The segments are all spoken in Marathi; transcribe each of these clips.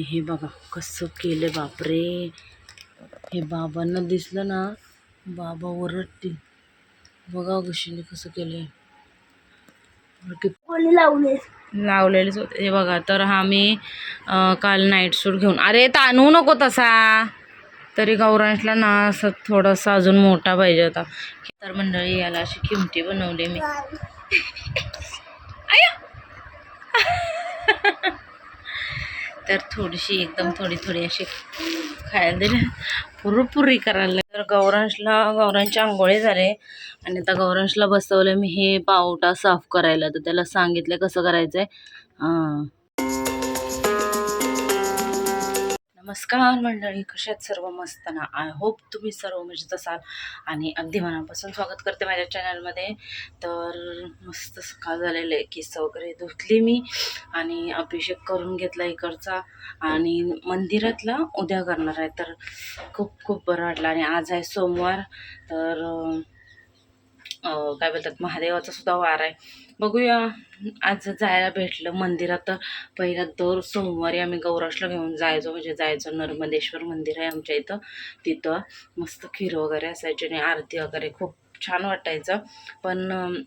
आणि हे बघा कसं केलं बापरे. हे बाबांना दिसलं ना बाबा ओरडतील. बघा गुशीने कसं कोणी लावले लावलेलेच होते. हे बघा तर हा मी काल नाईट सूट घेऊन अरे ताणू नको तसा. तरी गौरांशला ना असं थोडासा अजून मोठा पाहिजे होता. तर मंडळी याला अशी किमटी बनवली मी. तर थोडीशी एकदम थोडी थोडी अशी खायला दिली. पुरपुरी करायला तर गौरांशला गौरांचे आंघोळे झाले आणि आता गौरांशला बसवलं मी हे पावटा साफ करायला. तर त्याला सांगितलं कसं करायचंय. हां नमस्कार मंडळी कशात सर्व मस्त ना? आय होप तुम्ही सर्व म्हणजे मजेत असाल आणि अगदी मनापासून स्वागत करते माझ्या चॅनलमध्ये तर मस्त सकाळ झालेलं आहे केस वगैरे धुतली मी आणि अभिषेक करून घेतला इकडचा आणि मंदिरातला उद्या करणार आहे. तर खूप खूप बरं वाटलं आणि आज आहे सोमवार तर काय बोलतात महादेवाचा सुद्धा वार आहे. बघूया. आज जायला भेटलं मंदिरात. तर पहिला दर सोमवारी आम्ही गौराशला घेऊन जायचो. म्हणजे जायचो नर्मदेश्वर मंदिर आहे आमच्या इथं. तिथं मस्त खीर वगैरे असायची आणि आरती वगैरे खूप छान वाटायचं. पण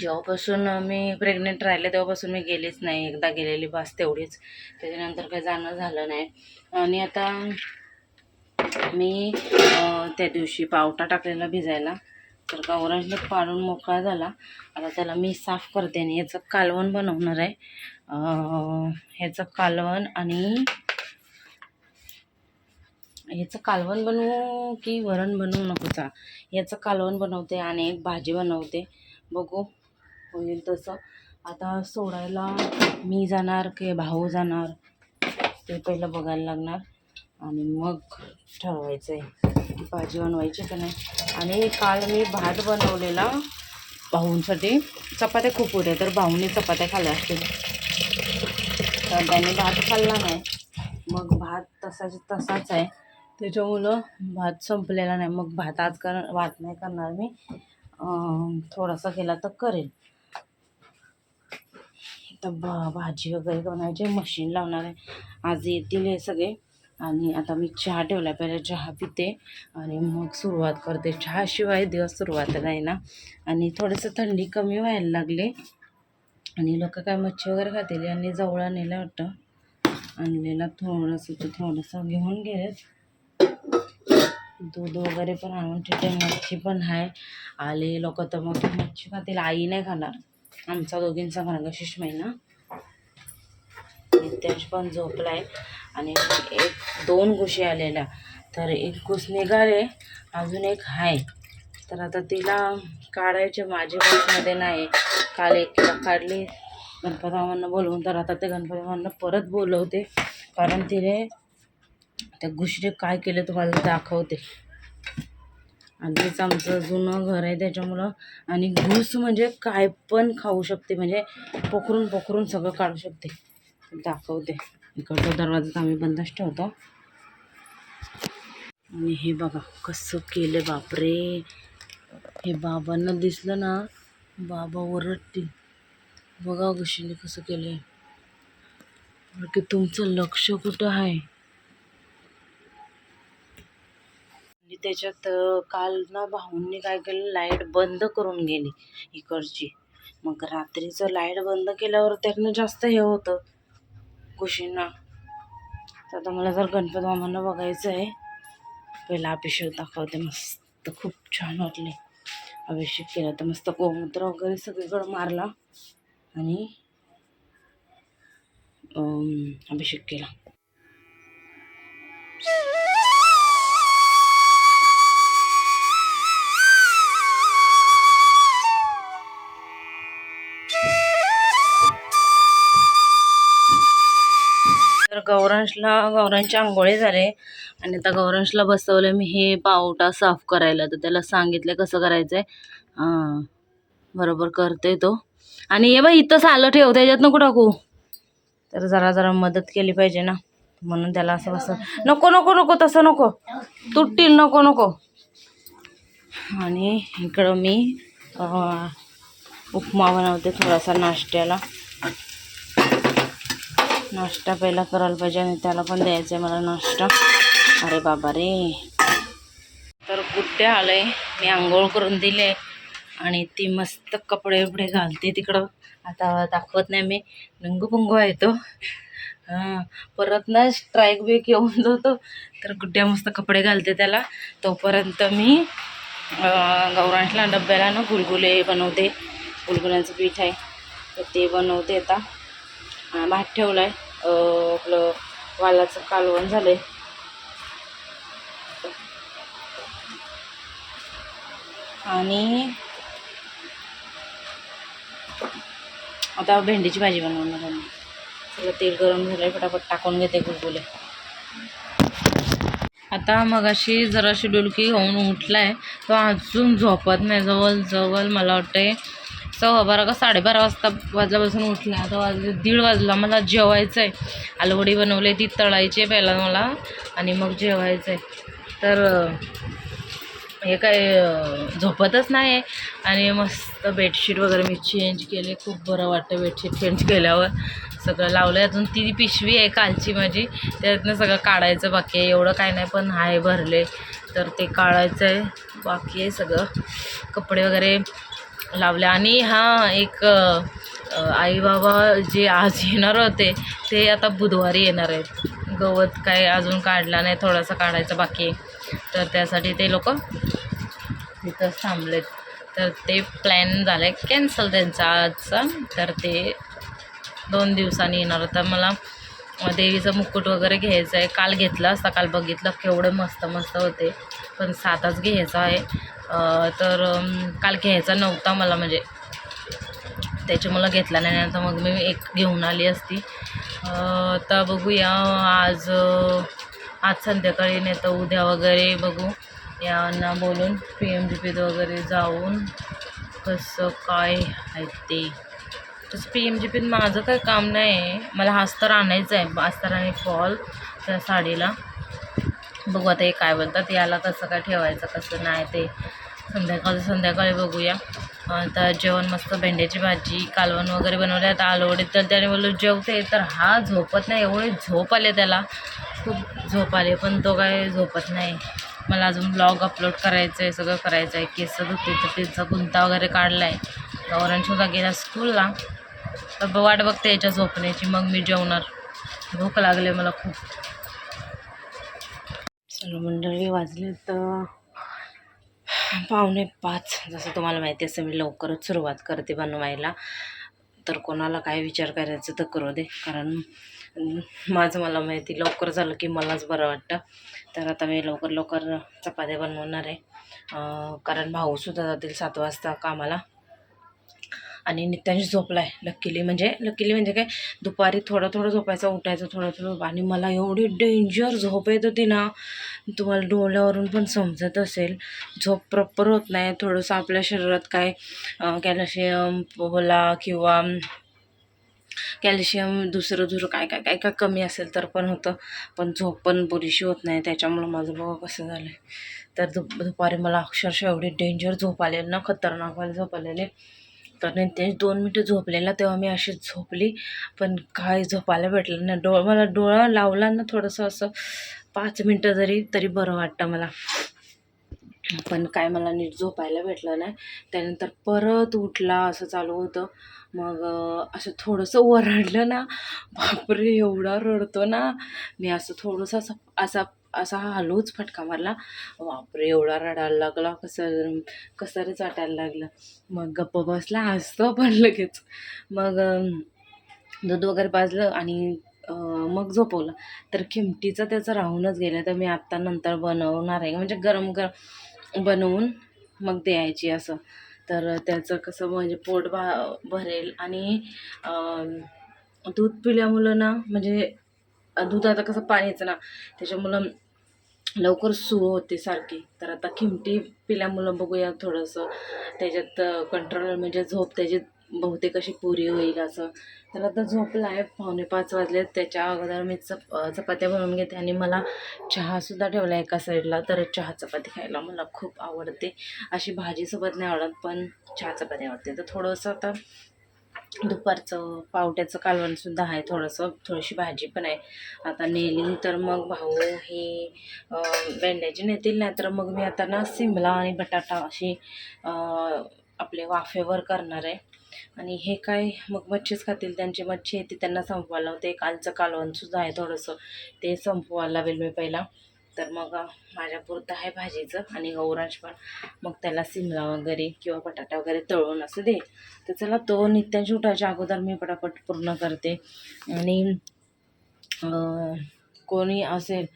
जेव्हापासून मी प्रेग्नेंट राहिले तेव्हापासून मी गेलीच नाही. एकदा गेलेली बस तेवढीच. त्याच्यानंतर काही जाणं झालं नाही. आणि आता मी त्या दिवशी पावटा टाकलेला भिजायला. तर गौरांशला पाडून मोकळा झाला. आता त्याला मी साफ करते आणि याचं कालवण बनवणार आहे. ह्याचं कालवण आणि ह्याचं कालवण बनवू की वरण बनवू नकोचा याचं कालवण बनवते आणि एक भाजी बनवते. बघू होईल तसं. आता सोडायला मी जाणार की भाऊ जाणार? ते पहिलं बघायला लागणार. आणि मग ठरवायचं आहे भाजी बनवायची का नाही. आणि काल मी भात बनवलेला भाऊंसाठी. चपात्या खूप होत्या तर भाऊंनी चपात्या खाल्ल्या असतील. तर त्याने भात खाल्ला नाही. मग भात तसाच तसाच आहे. त्याच्यामुळं भात संपलेला नाही. मग भात आज कर भात नाही करणार मी. थोडासा केला तर करेल तर भाजी वगैरे बनवायची मशीन लावणार आहे. आज येतील हे सगळे. आणि आता मी चहा ठेवला. पहिले चहा पिते आणि मग सुरुवात करते. चहाशिवाय दिवस सुरुवात नाही ना. आणि थोडंसं थंडी कमी व्हायला लागले. आणि लोक काय मच्छी वगैरे खातील आणि जवळ आणलेलं वाटतं आणलेला थोडंसं तर थोडंसं घेऊन गेलेत दूध वगैरे पण आणून ठेवते. मच्छी पण आहे. आले लोक तर मग मच्छी खातील. आई नाही खाणार. आमचा दोघींचा मार्गशीर्ष महिना नित्याश पण झोपला आहे. आणि एक दोन घुशी आलेल्या. तर एक घुस निघाले अजून एक आहे तर आता तिला काढायचे माझ्या बसमध्ये नाही. काल एक तिला काढली गणपतीबाबांना बोलवून तर आता ते गणपतीबाबांना परत बोलवते. कारण तिने त्या घुशीने काय केलं तुम्हाला दाखवते. आधीच आमचं जुनं घर आहे त्याच्यामुळं. आणि घूस म्हणजे काय पण खाऊ शकते. म्हणजे पोखरून पोखरून सगळं काढू शकते. दाखवते. इकडचा दरवाजा आम्ही बंदच ठेवतो. आणि हे बघा कसं केलं बापरे. हे बाबांना दिसलं ना बाबा ओरडतील. बघा घुशीने कसं केलं की तुमचं लक्ष कुठं आहे? आणि त्याच्यात काल ना भाऊंनी काय केलं लाइट बंद करून गेली इकडची. मग रात्रीचं लाइट बंद केल्यावर त्यांना जास्त हे होतं. कुशींना तर आता मला जर गणपती मामांना बघायचं आहे पहिला अभिषेक दाखवते मस्त. खूप छान वाटले. अभिषेक केला तर मस्त गोमूत्र वगैरे सगळीकडं मारला आणि अभिषेक केला. गौरांशला गौरांचे आंघोळे झाले. आणि आता गौरांशला बसवलं मी हे पावटा साफ करायला. तर त्याला सांगितलं कसं करायचं आहे हां बरोबर करते तो. आणि ये बाई इथंच आलं ठेव त्याच्यात नको टाकू? तर जरा जरा मदत केली पाहिजे ना. म्हणून त्याला असं बसं नको नको नको तसं नको. तुटतील नको नको. आणि इकडं मी उपमा बनवते थोडासा नाश्त्याला. नाश्ता पहिला करायला पाहिजे आणि त्याला पण द्यायचं आहे मला नाश्ता. अरे बाबा रे. तर गुड्डे आलंय? मी आंघोळ करून दिले आणि ती मस्त कपडे बिपडे घालते तिकडं. आता दाखवत नाही मी. नंगू आहे तो. हां परत ना स्ट्राईक बेक येऊन जातो. तर गुड्ड्या मस्त कपडे घालते त्याला. तोपर्यंत मी गौरांशला डब्याला ना गुलगुले बनवते. गुलगुल्यांचं पीठ आहे. तर ते बनवते आता. भात ठेवला आहे आपलं वालाचं कालवण झालं आहे आणि आता भेंडीची भाजी बनवणार आहे सगळं तेल गरम झालं फटाफट टाकून घेते गुलगुले आता मग अशी जराशी डुलकी होऊन उठलाय तो अजून झोपत नाही जवळ जवळ मला वाटते सव्वा बारा का साडेबारा वाजता वाजल्यापासून उठला. आता वाजले दीड वाजला. मला जेवायचं आहे आलवडी बनवली ती तळायची आहे पहिला मला. आणि मग जेवायचं आहे तर हे काय झोपतच नाही आहे आणि मस्त बेडशीट वगैरे मी चेंज केले. खूप बरं वाटतं बेडशीट चेंज केल्यावर. सगळं लावलं आहे अजून ती पिशवी आहे कालची माझी. त्यातनं सगळं काढायचं बाकी आहे. एवढं काय नाही पण आहे भरले. तर ते काढायचं आहे बाकी आहे सगळं. कपडे वगैरे लावल्या. आणि हा एक आई बाबा जे आज येणार होते ते आता बुधवारी येणार आहेत. गवत काय अजून काढला नाही थोडासा काढायचा बाकी आहे. तर त्यासाठी ते लोक तिथंच थांबलेत. तर ते प्लॅन झालं आहे कॅन्सल त्यांचा आजचा. तर ते दोन दिवसांनी येणार होता. मला देवीचं मुकुट वगैरे घ्यायचं आहे काल घेतलं असता काल बघितलं. केवढे मस्त मस्त होते. पण साताच घ्यायचा आहे. तर काल घ्यायचा नव्हता मला म्हणजे. त्याच्यामुळं घेतला नाही आता मग मी एक घेऊन आली असती. तर बघूया आज आज संध्याकाळी नाही तर उद्या वगैरे बघू. यांना बोलून पी एम जी पीत वगैरे जाऊन कसं काय आहे ते. तसं पी एम जी पीत माझं काही काम नाही आहे मला हास्तर आणायचं आहे हास्तर आणि फॉल त्या साडीला. बघू आता हे काय बोलतात याला कसं काय ठेवायचं कसं नाही ते. संध्याकाळचं संध्याकाळी बघूया. आता जेवण मस्त भेंड्याची भाजी कालवण वगैरे बनवले आता आलवडीत तर त्याने बोललो जेवते तर हा झोपत नाही एवढे झोप आले त्याला. खूप झोप आले पण तो काय झोपत नाही. मला अजून ब्लॉग अपलोड करायचं आहे सगळं करायचं आहे केस धुते तर त्याचा गुंता वगैरे काढला आहे गौरांशुद्धा गेला स्कूलला तर वाट बघते याच्या झोपण्याची मग मी जेवणार. भूक लागले मला खूप. सर्व मंडळी वाजले तर पावणे पाच. जसं तुम्हाला माहिती असं मी लवकरच सुरुवात करते बनवायला. तर कोणाला काय विचार करायचं तर करू दे. कारण माझं मला माहिती लवकर झालं की मलाच बरं वाटतं. तर आता मी लवकर लवकर चपात्या बनवणार आहे. कारण भाऊसुद्धा जातील सात वाजता कामाला. आणि नित्यांश झोपला आहे म्हणजे लक्कीली म्हणजे काय दुपारी थोडं थोडं झोपायचं उठायचं थोडं थोडं आणि मला एवढी डेंजर झोप येत होती ना तुम्हाला डोळ्यावरून पण समजत असेल. झोप प्रॉपर होत नाही. थोडंसं आपल्या शरीरात काय कॅल्शियम बोला किंवा कॅल्शियम दुसरं दुसरं काय काय काय काय कमी असेल तर पण होतं. पण झोप पण पुरेशी होत नाही. त्याच्यामुळं माझं बघा कसं झालं आहे तर दुप दुपारी मला अक्षरशः एवढी डेंजर झोप आलेली ना खतरनाक झोप आलेली. तर नाही ते दोन मिनटं झोपलेला तेव्हा मी अशी झोपली. पण काय झोपायला भेटलं नाही. डोळ मला डोळा लावला ना थोडंसं असं पाच मिनटं जरी तरी बरं वाटतं मला. पण काय मला नीट झोपायला भेटलं नाही. त्यानंतर परत उठला असं चालू होतं. मग असं थोडंसं ओरडलं ना. बापरे एवढा रडतो ना. मी असं थोडंसं असं असा असा हलूच फटका मारला. बापरे एवढा रडायला लागला कसं कसं रे वाटायला लागलं. मग गप्प बसला हसतो पण लगेच. मग दूध वगैरे पाजलं आणि मग झोपवलं. तर किमटीचं त्याचं राहूनच गेलं. तर मी आत्ता नंतर बनवणार आहे. म्हणजे गरम गरम बनवून मग द्यायची असं. तर त्याचं कसं म्हणजे पोट भा भरेल आणि दूध पिल्यामुळं ना म्हणजे दूध आता कसं पाणीचं ना त्याच्यामुळं लवकर सुरू होते सारखी. तर आता किमटी पिल्यामुळं बघूया थोडंसं. त्याच्यात कंट्रोल म्हणजे झोप त्याची बहुतेक अशी पुरी होईल असं. तर आता झोपला आहे पावणे पाच वाजले त्याच्या अगोदर मी चप चपात्या बनवून घेते आणि मला चहासुद्धा ठेवला आहे एका साईडला तर चहा चपाती खायला मला खूप आवडते. अशी भाजीसोबत नाही आवडत पण चहा चपाती आवडते. तर थोडंसं आता दुपारचं पावट्याचं कालवणसुद्धा आहे थोडंसं थोडीशी भाजी पण आहे. आता नेली तर मग भाऊ हे भेंड्याची नेतील नाही तर मग मी आता ना सिमला आणि बटाटा अशी आपले वाफेवर करणार आहे. आणि हे काय मग मच्छीच खातील त्यांची मच्छी येते त्यांना संपवायला होते कालचं कालवणसुद्धा आहे थोडंसं ते संपवायला लावेल मी पहिला. तर मग माझ्यापुरतं माझ्या पुरतं आहे भाजीचं आणि गौरांश पण. मग त्याला सिमला वगैरे किंवा बटाटा वगैरे तळून असं दे. तर चला तो नित्यांशी उठायच्या अगोदर मी पटापट पूर्ण करते. आणि कोणी असेल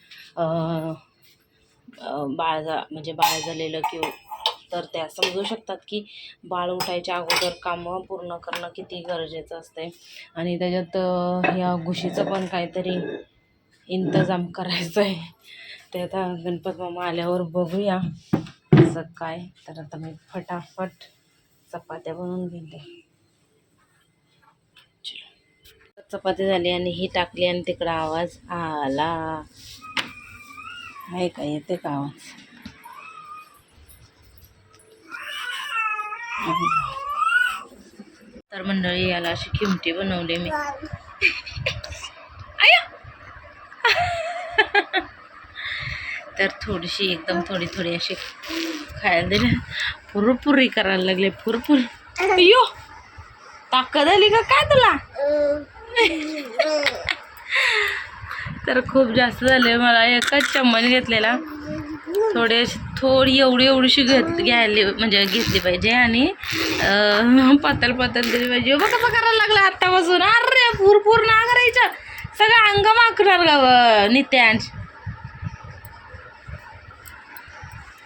बाळ जा म्हणजे बाळ झालेलं किंवा तर त्या समजू शकतात की बाळ उठायच्या अगोदर कामं पूर्ण करणं किती गरजेचं असते आणि त्याच्यात ह्या घुशीचं पण काहीतरी इंतजाम करायचं आहे ते आता गणपत मामा आल्यावर बघूया असं काय. तर आता मी फटाफट चपात्या बनवून घेते. चपाती झाली आणि ही टाकली आणि तिकडं आवाज आला. आहे का? येते का आवाज? तर मंडळी याला अशी किमटी बनवली मी. तर थोडीशी एकदम थोडी थोडी अशी खायला दिली. पुरपुरी करायला लागले पुरपुर. अयो ताकद आली का काय तुला? तर खूप जास्त झाले मला एकच चम्मच घेतलेला. थोडे थोडी एवढी एवढीशी घेत घ्यायली म्हणजे घेतली पाहिजे आणि पातळ पातळ दिली पाहिजे. बघा कसं करायला लागला आत्तापासून? अरे पूर ना करायचं सगळं अंग माखणार गाव नित्यांश.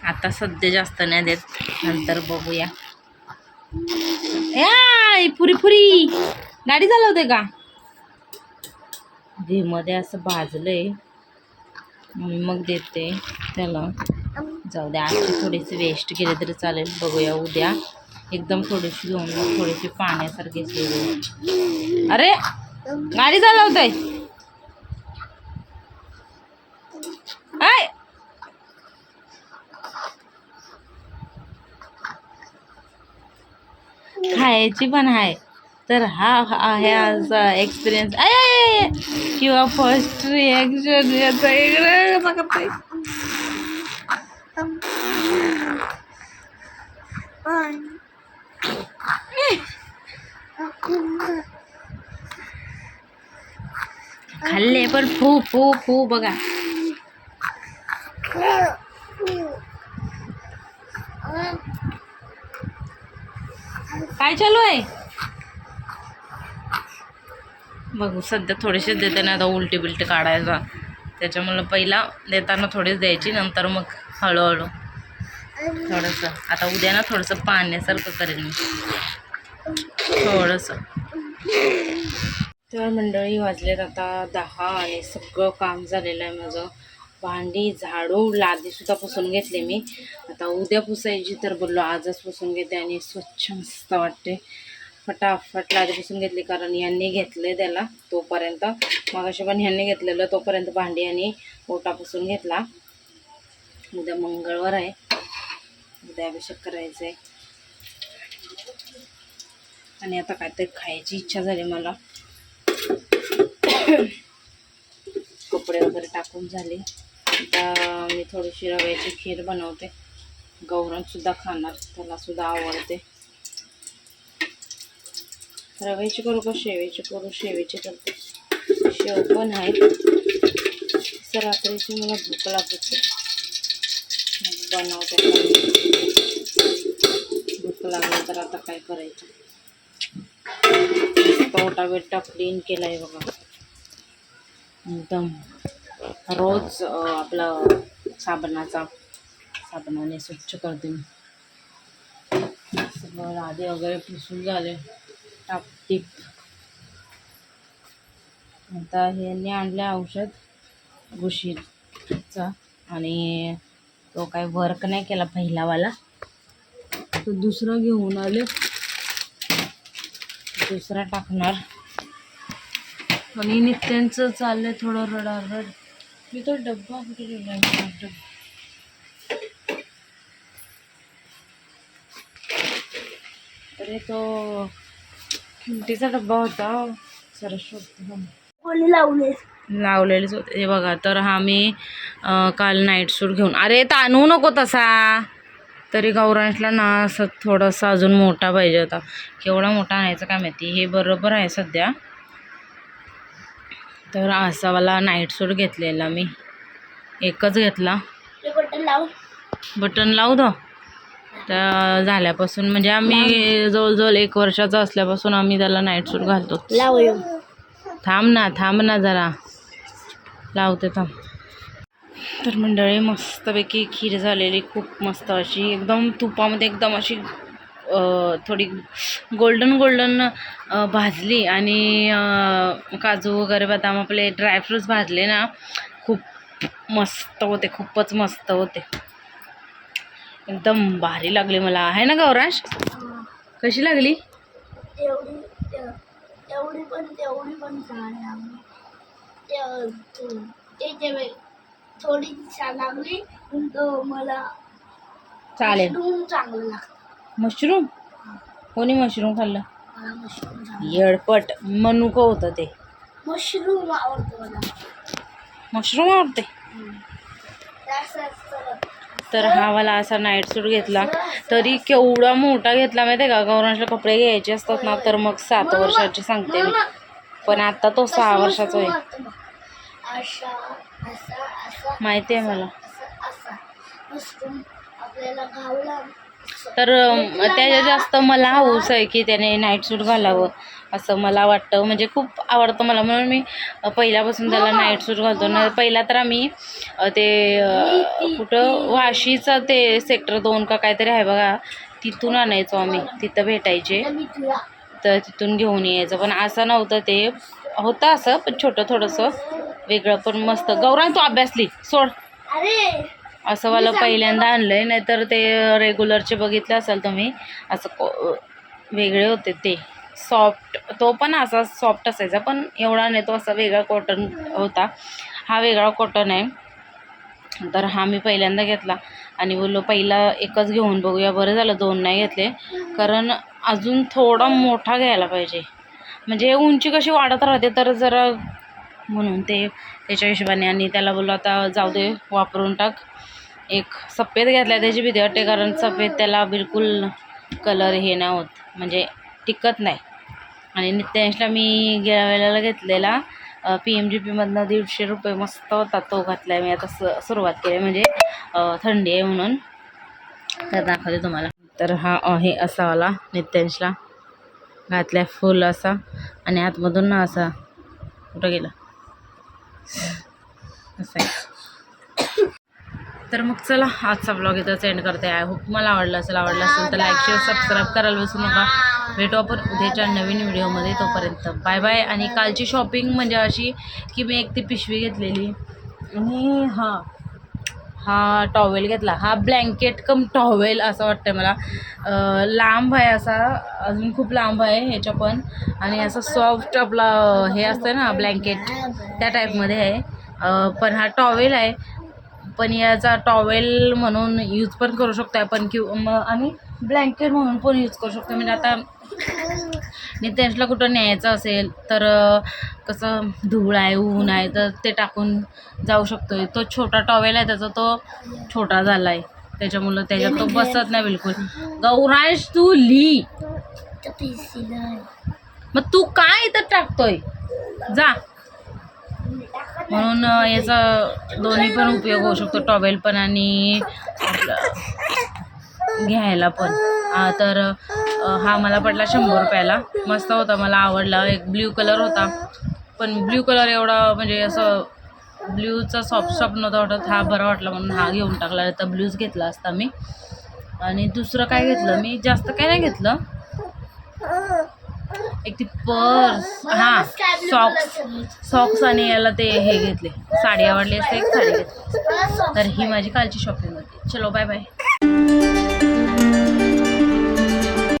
आता सध्या जास्त नाही देत. नंतर बघूया. याय पुरी पुरी. गाडी चालवते का? मध्ये असं भाजलंय. म्हणून मग देते त्याला. जाऊ द्या आजची थोडीशी वेस्ट केली तरी चालेल. बघूया उद्या. एकदम थोडीशी घेऊन मग थोडीशी पाण्यासारखी अरे गाडी चालवतंय. आहे खायची पण आहे. तर हा आहे असा एक्सपिरियन्स आहे किंवा फर्स्ट रिॲक्शन याचा इकडे कसा खाल्ले पण फू फू फू बघा. काय चालू आहे? बघू सध्या थोडेसेच देते ना आता उलटी बिलटी काढायचा. त्याच्यामुळं पहिला देताना थोडेच द्यायची नंतर मग हळूहळू. थोडंसं. आता उद्या ना थोडंसं पाण्यासारखं करेन मी. थोडंसं. तर मंडळी वाजलेत आता दहा आणि सगळं काम झालेलं आहे माझं. भांडी झाडू लादीसुद्धा पुसून घेतले मी. आता उद्या पुसायची तर बोललो आजच पुसून घेते आणि स्वच्छ मस्त वाटते. फटाफट लादी पुसून घेतली कारण यांनी घेतले त्याला तोपर्यंत. मग असे पण ह्यांनी घेतलेलं तोपर्यंत भांडी आणि ओटा पुसून घेतला. उद्या मंगळवार आहे. उद्या अभिषेक करायचं आहे आणि आता काहीतरी खायची इच्छा झाली मला. कपडे वगैरे टाकून झाले. आता मी थोडीशी रव्याची खीर बनवते. गौरनसुद्धा खाणार त्यालासुद्धा आवडते. रव्याची करू का शेवेची? करू शेवेची करते. शेव पण आहे. तर रात्रीची मला भूक लागते. बनवते. भूक लागली तर आता काय करायचं? पोटा बिट्टा क्लीन केला आहे बघा. एकदम. रोज आपला साबणाचा साबणाने स्वच्छ करते मी. सगळं लादे वगैरे पुसून झाले. टापटीप आता ह्यांनी आणलं औषध घुशीचा आणि तो काय वर्क नाही केला पहिलावाला. तो दुसरा घेऊन आले. दुसरा टाकणार. आणि नित्यांचं चाललंय थोडं रडारड. मी तो डब्बा कुठे ठेवला डब्बा तरी तो तिचा डब्बा होता सरस शोधते. कोणी लावले लावलेलेच होते. हे बघा तर हा मी काल नाईट सूट घेऊन अरे ताणू नको तसा. तरी गौरांशला ना असं थोडासा अजून मोठा पाहिजे होता. केवढा मोठा आणायचा काय माहिती? हे बरोबर आहे सध्या. तर असा मला नाईट सूट घेतलेला मी. एकच घेतला. बटन लाव. बटन लावू दो. तर झाल्यापासून म्हणजे आम्ही जवळजवळ एक वर्षाचा असल्यापासून आम्ही त्याला नाईट सूट घालतो. लाव थांब ना थांब ना जरा. लावते थांब. तर मंडळी मस्तपैकी खीर झालेली. खूप मस्त अशी एकदम तुपामध्ये एकदम अशी थोडी गोल्डन गोल्डन भाजली आणि काजू वगैरे बदाम आपले ड्रायफ्रूट्स भाजले ना खूप मस्त होते खूपच मस्त होते. एकदम भारी लागली मला. आहे ना गौराश? कशी लागली? तेवढी पण तेवढी पण थोडी छान लागली. मला चालेल. चांगलं लागतं. मशरूम? कोणी मशरूम खाल्लं? मला मशरूम चांगलं येडपट. मनुक होतं ते? मशरूम आवडतं मला. मशरूम आवडते? जास्त. तर हा मला असा नाईट सूट घेतला. तरी केवढा मोठा घेतला माहिती आहे का? गौरांशला कपडे घ्यायचे असतात ना तर मग सात वर्षाची सांगते मी. पण आता तो सहा वर्षाचा आहे. माहिती आहे मला. आपल्याला तर त्याच्या जास्त मला हौस आहे की त्याने नाईट सूट घालावं असं मला वाटतं. म्हणजे खूप आवडतं मला. म्हणून मी पहिल्यापासून त्याला नाईट सूट घालतो. ना पहिला तर आम्ही ते कुठं वाशीचं ते सेक्टर दोन का काहीतरी आहे बघा तिथून आणायचो आम्ही. तिथं भेटायचे. तर तिथून घेऊन यायचं. पण असं नव्हतं ते. होतं असं पण छोटं थोडंसं वेगळं पण मस्त. गौरांग तू अभ्यासली. सोड. अरे! असं मला पहिल्यांदा आणलंय नाहीतर ते रेग्युलरचे बघितले असाल तुम्ही असं को- वेगळे होते ते. सॉफ्ट तो पण असा सॉफ्ट असायचा पण एवढा नाही तो असा वेगळा कॉटन होता. हा वेगळा कॉटन आहे. तर हा मी पहिल्यांदा घेतला. आणि बोललो पहिला एकच घेऊन बघूया. बरं झालं दोन नाही घेतले. कारण अजून थोडा मोठा घ्यायला पाहिजे. म्हणजे उंची कशी वाढत राहते तर जरा म्हणून ते त्याच्या हिशोबाने. आणि त्याला बोललो आता जाऊ दे वापरून टाक. एक सफेद घेतला त्याची भीती वाटते कारण सफेद त्याला बिलकुल कलर हे नाही होत. म्हणजे टिकत नाही. आणि नित्यांशला मी गेल्या वेळेला घेतलेला पी एम जी पीमधनं दीडशे रुपये मस्त होता तो घातला आहे मी आता स सुरुवात केली म्हणजे थंडी आहे म्हणून. तर दाखवते तुम्हाला. तर हा आहे असा वाला नित्यांशला घातल्या फुल असा. आणि आतमधून ना असा कुठं गेला? असं आहे. तर मग चला आजचा ब्लॉग इथंच एंड करते. आय होप मला आवडला असेल आवडला असेल तर लाईक शेअर सबस्क्राईब करायला विसरू नका. भेटू आपण उद्याच्या नवीन व्हिडिओमध्ये तोपर्यंत. बाय बाय आणि कालची शॉपिंग म्हणजे अशी की मी एक ती पिशवी घेतलेली. आणि हां हा टॉवेल घेतला. हा ब्लँकेट कम टॉवेल असं वाटतं मला. लांब आहे असा अजून खूप लांब आहे ह्याच्या पण. आणि असं सॉफ्ट आपला हे असतं ना ब्लँकेट त्या टाईपमध्ये आहे. पण हा टॉवेल आहे. पण याचा टॉवेल म्हणून यूज पण करू शकतो आपण किंवा मग आणि ब्लँकेट म्हणून पण यूज करू शकतो म्हणजे आता नितेशला कुठं न्यायचं असेल तर कसं धूळ आहे ऊन आहे तर ते टाकून जाऊ शकतो तो छोटा टॉवेल आहे त्याचा तो छोटा झाला आहे त्याच्यामुळं त्याच्यात तो बसत नाही बिलकुल. गौरांश तू ली. मग तू काय इथं टाकतोय? जा. म्हणून याचा दोन्ही पण उपयोग होऊ शकतो. टॉवेल पण आणि घ्यायला पण. तर हा मला पडला शंभर रुपयाला. मस्त होता मला आवडला. एक ब्ल्यू कलर होता. पण ब्ल्यू कलर एवढा म्हणजे असं ब्ल्यूचा सॉफ्ट सॉफ्ट नव्हता वाटत. हा बरा वाटला म्हणून हा घेऊन टाकला. तर ब्ल्यूज घेतला असता मी. आणि दुसरं काय घेतलं? मी जास्त काय नाही घेतलं. एक ती पर्स हां सॉक्स सॉक्स आणि याला ते हे घेतले. साडी आवडली असते एक साडी घेतली. तर ही माझी कालची शॉपिंग होती. चलो बाय बाय